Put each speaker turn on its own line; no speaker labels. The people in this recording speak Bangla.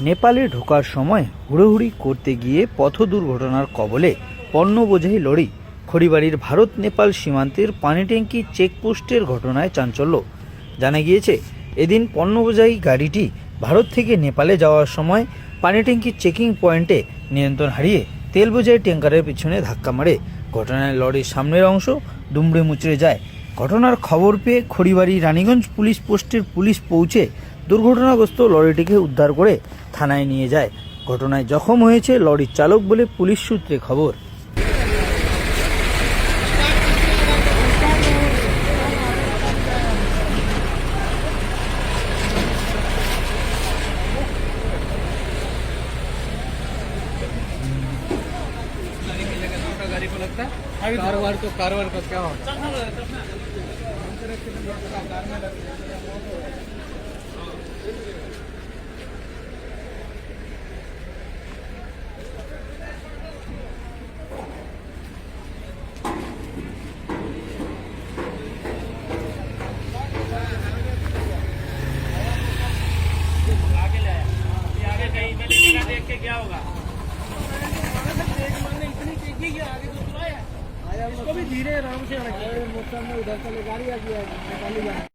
নেপালে ঢোকার সময় হুড়োহুড়ি করতে গিয়ে পথ দুর্ঘটনার কবলে পণ্য বোঝাই লরি খড়িবাড়ির ভারত নেপাল সীমান্তের পানি ট্যাঙ্কি চেকপোস্টের ঘটনায় চাঞ্চল্য। জানা গিয়েছে, এদিন পণ্য বোঝাই গাড়িটি ভারত থেকে নেপালে যাওয়ার সময় পানি ট্যাঙ্কির চেকিং পয়েন্টে নিয়ন্ত্রণ হারিয়ে তেল বোঝাই ট্যাঙ্কারের পিছনে ধাক্কা মারে। ঘটনায় লরির সামনের অংশ দুমড়ে মুচড়ে যায়। ঘটনার খবর পেয়ে খড়িবাড়ি রানীগঞ্জ পুলিশ পোস্টের পুলিশ পৌঁছে দুর্ঘটনাগ্রস্ত লরিটিকে উদ্ধার করে থানায় নিয়ে যায় ঘটনায় জখম হয়েছে লরির চালক বলে পুলিশ সূত্রে খবর
गाड़ी को लगता है कारवार तो कारवार का क्या होगा
देख के क्या होगा?
इसको भी धीरे आराम से रखिए मौसम में उधर चले गाड़ी आ गया